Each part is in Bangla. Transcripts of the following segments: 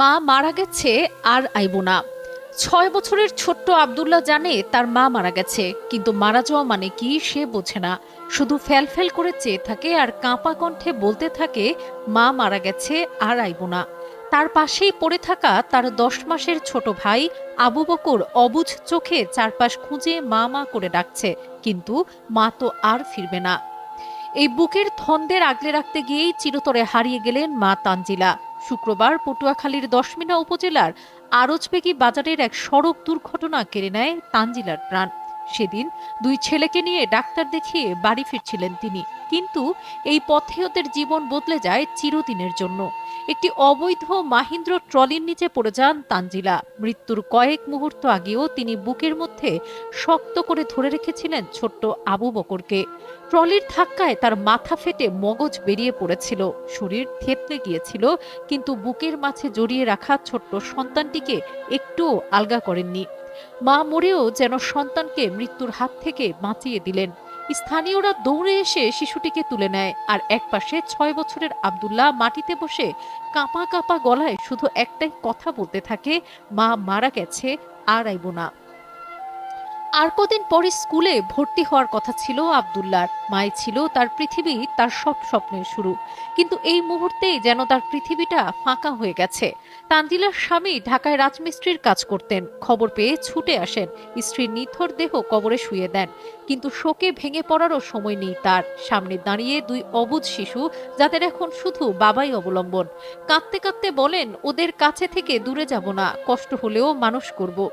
মা মারা গেছে আর আইব না। ছয় বছরের ছোট্ট আব্দুল্লাহ জানে তার মা মারা গেছে, কিন্তু মারা যাওয়া মানে কি সে বোঝে না। শুধু ফ্যাল ফ্যাল করে চেয়ে থাকে আর কাঁপা কণ্ঠে বলতে থাকে, মা মারা গেছে আর আইব না। তার পাশেই পড়ে থাকা তার দশ মাসের ছোট ভাই আবু বকর অবুঝ চোখে চারপাশ খুঁজে মা মা করে ডাকছে, কিন্তু মা তো আর ফিরবে না। এই বুকের ধন্দের আগলে রাখতে গিয়েই চিরতরে হারিয়ে গেলেন মা তানজিলা। শুক্রবার পটুয়াখালীর দশমিনা উপজেলার আরজবেগি বাজারের এক সড়ক দুর্ঘটনা কেড়ে নেয় তানজিলার প্রাণ। সেদিন দুই ছেলেকে নিয়ে ডাক্তার দেখিয়ে বাড়ি ফিরছিলেন তিনি। কিন্তু এই পথে ওদের জীবন বদলে যায় চিরদিনের জন্য। একটি অবৈধ মাহিন্দ্র ট্রলির নিচে পড়ে যান তানজিলা। মৃত্যুর কয়েক মুহূর্ত আগেও তিনি বুকের মধ্যে শক্ত করে ধরে রেখেছিলেন ছোট্ট আবু বকরকে। ট্রলির ধাক্কায় তার মাথা ফেটে মগজ বেরিয়ে পড়েছিল। শরীর থেতলে গিয়েছিল, কিন্তু বুকের মাঝে জড়িয়ে রাখা ছোট্ট সন্তানটিকে একটুও আলগা করেননি। মা মরেও যেন সন্তানকে মৃত্যুর হাত থেকে বাঁচিয়ে দিলেন। স্থানীয়রা দৌড়ে এসে শিশুটিকে তুলে নেয় আর একপাশে ছয় বছরের আবদুল্লাহ মাটিতে বসে কাঁপা কাঁপা গলায় শুধু একটাই কথা বলতে থাকে, মা মারা গেছে, আর আইব না। আর কদিন পরে স্কুলে ভর্তি হওয়ার কথা ছিল আব্দুল্লার। মাই ছিল তার পৃথিবী, তার সব স্বপ্নের শুরু। কিন্তু এই মুহূর্তেই যেন তার পৃথিবীটা ফাঁকা হয়ে গেছে। তানজিলার স্বামী ঢাকায় রাজমিস্ত্রির কাজ করতেন। খবর পেয়ে ছুটে আসেন। স্ত্রীর নিথর দেহ কবরে শুয়ে দেন। কিন্তু শোকে ভেঙে পড়ারও সময় নেই তার। সামনে দাঁড়িয়ে দুই অবুধ শিশু, যাদের এখন শুধু বাবাই অবলম্বন। কাঁদতে কাঁদতে বলেন, ওদের কাছে থেকে দূরে যাব না। কষ্ট হলেও মানুষ করব।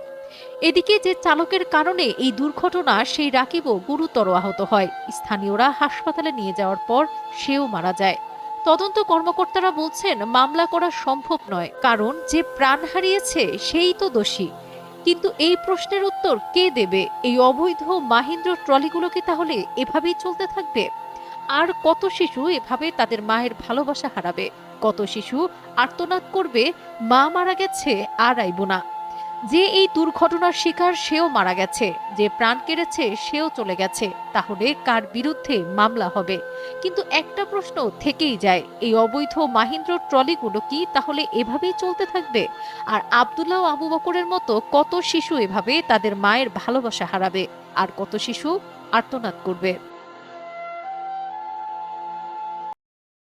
এদিকে যে চালকের কারণে এই দুর্ঘটনা, সেই রাকিবও গুরুতর আহত হয়। স্থানীয়রা হাসপাতালে নিয়ে যাওয়ার পর সেও মারা যায়। তদন্ত কর্মকর্তারা বলছেন, মামলা করা সম্ভব নয়, কারণ যে প্রাণ হারিয়েছে সেই তো দোষী। কিন্তু এই প্রশ্নের উত্তর কে দেবে? এই অবৈধ মাহিন্দ্র ট্রলিগুলোকে তাহলে এভাবেই চলতে থাকবে? আর কত শিশু এভাবে তাদের মায়ের ভালোবাসা হারাবে? কত শিশু আর্তনাদ করবে, মা মারা গেছে আর আইব না। যে এই দুর্ঘটনার শিকার সেও মারা গেছে, যে প্রাণ কেড়েছে সেও চলে গেছে, তাহলে কার বিরুদ্ধে মামলা হবে? কিন্তু একটা প্রশ্ন থেকেই যায়, এই অবৈধ মাহিন্দ্র ট্রলিগুলো কি তাহলে এভাবেই চলতে থাকবে? আর আবদুল্লাহ আবু বকরের মতো কত শিশু এভাবে তাদের মায়ের ভালোবাসা হারাবে? আর কত শিশু আর্তনাদ করবে?